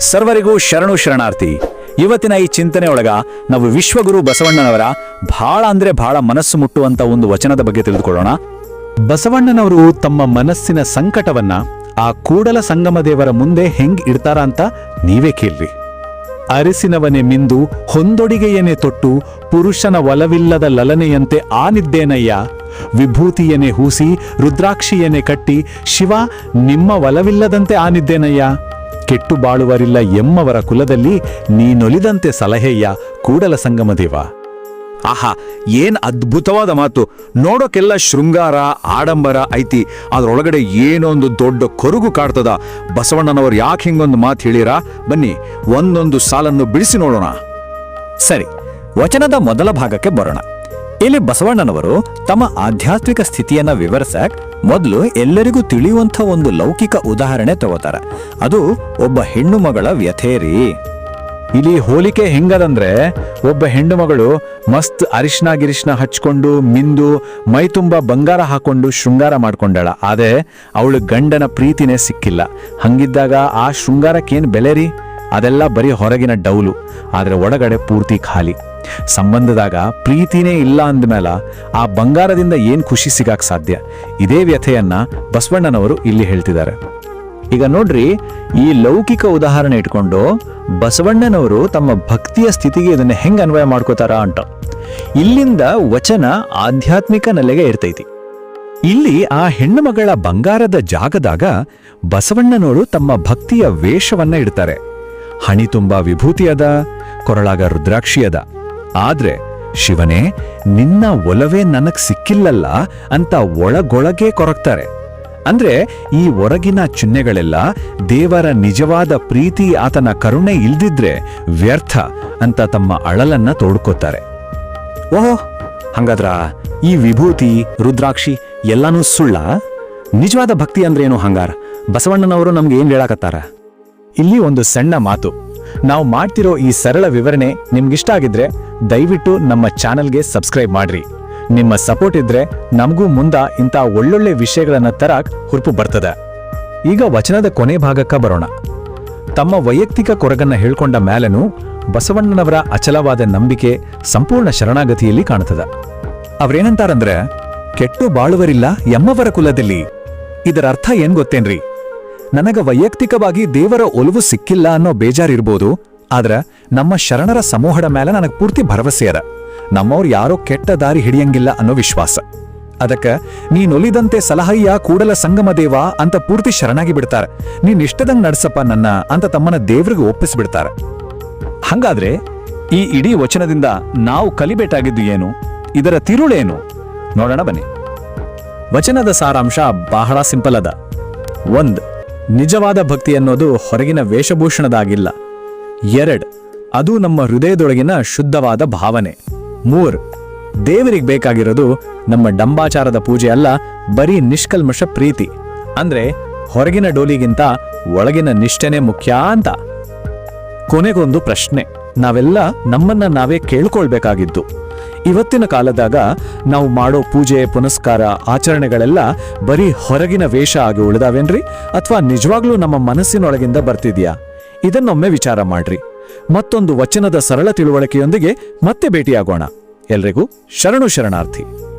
ಸರ್ವರಿಗೂ ಶರಣು ಶರಣಾರ್ಥಿ. ಇವತ್ತಿನ ಈ ಚಿಂತನೆ ಒಳಗ ನಾವು ವಿಶ್ವಗುರು ಬಸವಣ್ಣನವರ ಬಹಳ ಅಂದ್ರೆ ಬಹಳ ಮನಸ್ಸು ಮುಟ್ಟುವಂತ ಒಂದು ವಚನದ ಬಗ್ಗೆ ತಿಳಿದುಕೊಳ್ಳೋಣ. ಬಸವಣ್ಣನವರು ತಮ್ಮ ಮನಸ್ಸಿನ ಸಂಕಟವನ್ನ ಆ ಕೂಡಲ ಸಂಗಮ ದೇವರ ಮುಂದೆ ಹೆಂಗ್ ಇಡ್ತಾರ ಅಂತ ನೀವೇ ಕೇಳ್ರಿ. ಅರಿಸಿನವನೆ ಮಿಂದು ಹೊಂದೊಡಿಗೆಯನೆ ತೊಟ್ಟು ಪುರುಷನ ಒಲವಿಲ್ಲದ ಲಲನೆಯಂತೆ ಆನಿದ್ದೇನಯ್ಯ ವಿಭೂತಿಯನೆ ಹೂಸಿ ರುದ್ರಾಕ್ಷಿಯನೆ ಕಟ್ಟಿ ಶಿವ ನಿಮ್ಮ ಒಲವಿಲ್ಲದಂತೆ ಆನಿದ್ದೇನಯ್ಯ ಕೆಟ್ಟು ಬಾಳುವರಿಲ್ಲ ಎಮ್ಮವರ ಕುಲದಲ್ಲಿ ನೀನೊಲಿದಂತೆ ಸಲಹೆಯ ಕೂಡಲ ಸಂಗಮದೇವ ಆಹಾ, ಏನ್ ಅದ್ಭುತವಾದ ಮಾತು. ನೋಡೋಕೆಲ್ಲ ಶೃಂಗಾರ, ಆಡಂಬರ ಐತಿ. ಅದ್ರೊಳಗಡೆ ಏನೊಂದು ದೊಡ್ಡ ಕೊರುಗು ಕಾಡ್ತದ. ಬಸವಣ್ಣನವರು ಯಾಕೆ ಹಿಂಗೊಂದು ಮಾತು ಹೇಳಿರಾ? ಬನ್ನಿ, ಒಂದೊಂದು ಸಾಲನ್ನು ಬಿಡಿಸಿ ನೋಡೋಣ. ಸರಿ, ವಚನದ ಮೊದಲ ಭಾಗಕ್ಕೆ ಬರೋಣ. ಇಲ್ಲಿ ಬಸವಣ್ಣನವರು ತಮ್ಮ ಆಧ್ಯಾತ್ಮಿಕ ಸ್ಥಿತಿಯನ್ನ ವಿವರಿಸಕ್ ಮೊದಲು ಎಲ್ಲರಿಗೂ ತಿಳಿಯುವಂಥ ಒಂದು ಲೌಕಿಕ ಉದಾಹರಣೆ ತಗೋತಾರ. ಅದು ಒಬ್ಬ ಹೆಣ್ಣು ಮಗಳ ವ್ಯಥೇರಿ ಇಲ್ಲಿ ಹೋಲಿಕೆ ಹೆಂಗದಂದ್ರೆ ಒಬ್ಬ ಹೆಣ್ಣು ಮಗಳು ಮಸ್ತ್ ಅರಿಶಿನ ಗಿರಿಶಿನ ಹಚ್ಕೊಂಡು ಮಿಂದು ಮೈ ತುಂಬ ಬಂಗಾರ ಹಾಕೊಂಡು ಶೃಂಗಾರ ಮಾಡ್ಕೊಂಡಾಳ. ಆದರೆ ಅವಳು ಗಂಡನ ಪ್ರೀತಿನೇ ಸಿಕ್ಕಿಲ್ಲ. ಹಂಗಿದ್ದಾಗ ಆ ಶೃಂಗಾರಕ್ಕೇನ್ ಬೆಲೆರಿ ಅದೆಲ್ಲ ಬರೀ ಹೊರಗಿನ ಡೌಲು. ಆದರೆ ಒಳಗಡೆ ಪೂರ್ತಿ ಖಾಲಿ. ಸಂಬಂಧದಾಗ ಪ್ರೀತಿನೇ ಇಲ್ಲ ಅಂದಮೇಲೆ ಆ ಬಂಗಾರದಿಂದ ಏನ್ ಖುಷಿ ಸಿಗಾಕ್ ಸಾಧ್ಯ? ಇದೇ ವ್ಯಥೆಯನ್ನ ಬಸವಣ್ಣನವರು ಇಲ್ಲಿ ಹೇಳ್ತಿದ್ದಾರೆ. ಈಗ ನೋಡ್ರಿ, ಈ ಲೌಕಿಕ ಉದಾಹರಣೆ ಇಟ್ಕೊಂಡು ಬಸವಣ್ಣನವರು ತಮ್ಮ ಭಕ್ತಿಯ ಸ್ಥಿತಿಗೆ ಇದನ್ನ ಹೆಂಗ್ ಅನ್ವಯ ಮಾಡ್ಕೋತಾರ ಅಂತ. ಇಲ್ಲಿಂದ ವಚನ ಆಧ್ಯಾತ್ಮಿಕ ನೆಲೆಗೆ ಇರ್ತೈತಿ. ಇಲ್ಲಿ ಆ ಹೆಣ್ಣು ಮಗಳ ಬಂಗಾರದ ಜಾಗದಾಗ ಬಸವಣ್ಣನವರು ತಮ್ಮ ಭಕ್ತಿಯ ವೇಷವನ್ನ ಇಡ್ತಾರೆ. ಹಣಿ ತುಂಬಾ ವಿಭೂತಿ ಅದ ಕೊರಳಾಗ ರುದ್ರಾಕ್ಷಿ ಅದ ಆದ್ರೆ, ಶಿವನೇ, ನಿನ್ನ ಒಲವೇ ನನಗ್ ಸಿಕ್ಕಿಲ್ಲಲ್ಲ ಅಂತ ಒಳಗೊಳಗೇ ಕೊರಗ್ತಾರೆ. ಅಂದ್ರೆ, ಈ ಹೊರಗಿನ ಚಿಹ್ನೆಗಳೆಲ್ಲ ದೇವರ ನಿಜವಾದ ಪ್ರೀತಿ ಆತನ ಕರುಣೆ ಇಲ್ದಿದ್ರೆ ವ್ಯರ್ಥ ಅಂತ ತಮ್ಮ ಅಳಲನ್ನ ತೋಡ್ಕೋತಾರೆ. ಓಹೋ, ಹಂಗಾದ್ರ ಈ ವಿಭೂತಿ, ರುದ್ರಾಕ್ಷಿ ಎಲ್ಲಾನು ಸುಳ್ಳ? ನಿಜವಾದ ಭಕ್ತಿ ಅಂದ್ರೇನು ಹಂಗಾರ? ಬಸವಣ್ಣನವರು ನಮ್ಗೆ ಏನ್ ಹೇಳಾಕತ್ತಾರ? ಇಲ್ಲಿ ಒಂದು ಸಣ್ಣ ಮಾತು. ನಾವು ಮಾಡ್ತಿರೋ ಈ ಸರಳ ವಿವರಣೆ ನಿಮ್ಗಿಷ್ಟ ಆಗಿದ್ರೆ ದಯವಿಟ್ಟು ನಮ್ಮ ಚಾನೆಲ್ಗೆ ಸಬ್ಸ್ಕ್ರೈಬ್ ಮಾಡ್ರಿ. ನಿಮ್ಮ ಸಪೋರ್ಟ್ ಇದ್ರೆ ನಮಗೂ ಮುಂದ ಇಂಥ ಒಳ್ಳೊಳ್ಳೆ ವಿಷಯಗಳನ್ನ ತರಾಕ್ ಹುರುಪು ಬರ್ತದ. ಈಗ ವಚನದ ಕೊನೆ ಭಾಗಕ್ಕ ಬರೋಣ. ತಮ್ಮ ವೈಯಕ್ತಿಕ ಕೊರಗನ್ನ ಹೇಳ್ಕೊಂಡ ಮ್ಯಾಲನು ಬಸವಣ್ಣನವರ ಅಚಲವಾದ ನಂಬಿಕೆ ಸಂಪೂರ್ಣ ಶರಣಾಗತಿಯಲ್ಲಿ ಕಾಣುತ್ತದೆ ಅವರೇನಂತಾರಂದ್ರೆ, ಕೆಟ್ಟು ಬಾಳುವರಿಲ್ಲ ಎಮ್ಮವರ ಕುಲದಲ್ಲಿ. ಇದರ ಅರ್ಥ ಏನ್ ಗೊತ್ತೇನ್ರಿ? ನನಗ ವೈಯಕ್ತಿಕವಾಗಿ ದೇವರ ಒಲವು ಸಿಕ್ಕಿಲ್ಲ ಅನ್ನೋ ಬೇಜಾರಿರ್ಬೋದು, ಆದ್ರ ನಮ್ಮ ಶರಣರ ಸಮೂಹದ ಮೇಲೆ ನನಗೆ ಪೂರ್ತಿ ಭರವಸೆ ಅದ. ನಮ್ಮವ್ರು ಯಾರೋ ಕೆಟ್ಟ ದಾರಿ ಹಿಡಿಯಂಗಿಲ್ಲ ಅನ್ನೋ ವಿಶ್ವಾಸ. ಅದಕ್ಕ ನೀನೊಲಿದಂತೆ ಸಲಹಯ್ಯ ಕೂಡಲ ಸಂಗಮ ದೇವ ಅಂತ ಪೂರ್ತಿ ಶರಣಾಗಿ ಬಿಡ್ತಾರ. ಇಷ್ಟದಂಗ್ ನಡ್ಸಪ್ಪ ನನ್ನ ಅಂತ ತಮ್ಮನ ದೇವ್ರಿಗೆ ಒಪ್ಪಿಸ್ಬಿಡ್ತಾರ. ಹಂಗಾದ್ರೆ, ಈ ಇಡೀ ವಚನದಿಂದ ನಾವು ಕಲಿಬೇಟಾಗಿದ್ದು ಏನು? ಇದರ ತಿರುಳೇನು? ನೋಡೋಣ ಬನ್ನಿ. ವಚನದ ಸಾರಾಂಶ ಬಹಳ ಸಿಂಪಲ್ ಅದ. ಒಂದ್ ನಿಜವಾದ ಭಕ್ತಿ ಅನ್ನೋದು ಹೊರಗಿನ ವೇಷಭೂಷಣದಾಗಿಲ್ಲ. ಎರಡ್, ಅದು ನಮ್ಮ ಹೃದಯದೊಳಗಿನ ಶುದ್ಧವಾದ ಭಾವನೆ. ಮೂರ್, ದೇವರಿಗೆ ಬೇಕಾಗಿರೋದು ನಮ್ಮ ಡಂಬಾಚಾರದ ಪೂಜೆ ಅಲ್ಲ, ಬರೀ ನಿಷ್ಕಲ್ಮಶ ಪ್ರೀತಿ. ಅಂದ್ರೆ ಹೊರಗಿನ ಡೋಲಿಗಿಂತ ಒಳಗಿನ ನಿಷ್ಠೆನೇ ಮುಖ್ಯ ಅಂತ. ಕೊನೆಗೊಂದು ಪ್ರಶ್ನೆ, ನಾವೆಲ್ಲ ನಮ್ಮನ್ನ ನಾವೇ ಕೇಳ್ಕೊಳ್ಬೇಕಾಗಿದ್ದು. ಇವತ್ತಿನ ಕಾಲದಾಗ ನಾವು ಮಾಡೋ ಪೂಜೆ, ಪುನಸ್ಕಾರ, ಆಚರಣೆಗಳೆಲ್ಲ ಬರೀ ಹೊರಗಿನ ವೇಷ ಆಗಿ ಉಳಿದಾವೇನ್ರಿ? ಅಥವಾ ನಿಜವಾಗ್ಲೂ ನಮ್ಮ ಮನಸ್ಸಿನೊಳಗಿಂದ ಬರ್ತಿದ್ಯಾ? ಇದನ್ನೊಮ್ಮೆ ವಿಚಾರ ಮಾಡ್ರಿ. ಮತ್ತೊಂದು ವಚನದ ಸರಳ ತಿಳುವಳಿಕೆಯೊಂದಿಗೆ ಮತ್ತೆ ಭೇಟಿಯಾಗೋಣ. ಎಲ್ರಿಗೂ ಶರಣು ಶರಣಾರ್ಥಿ.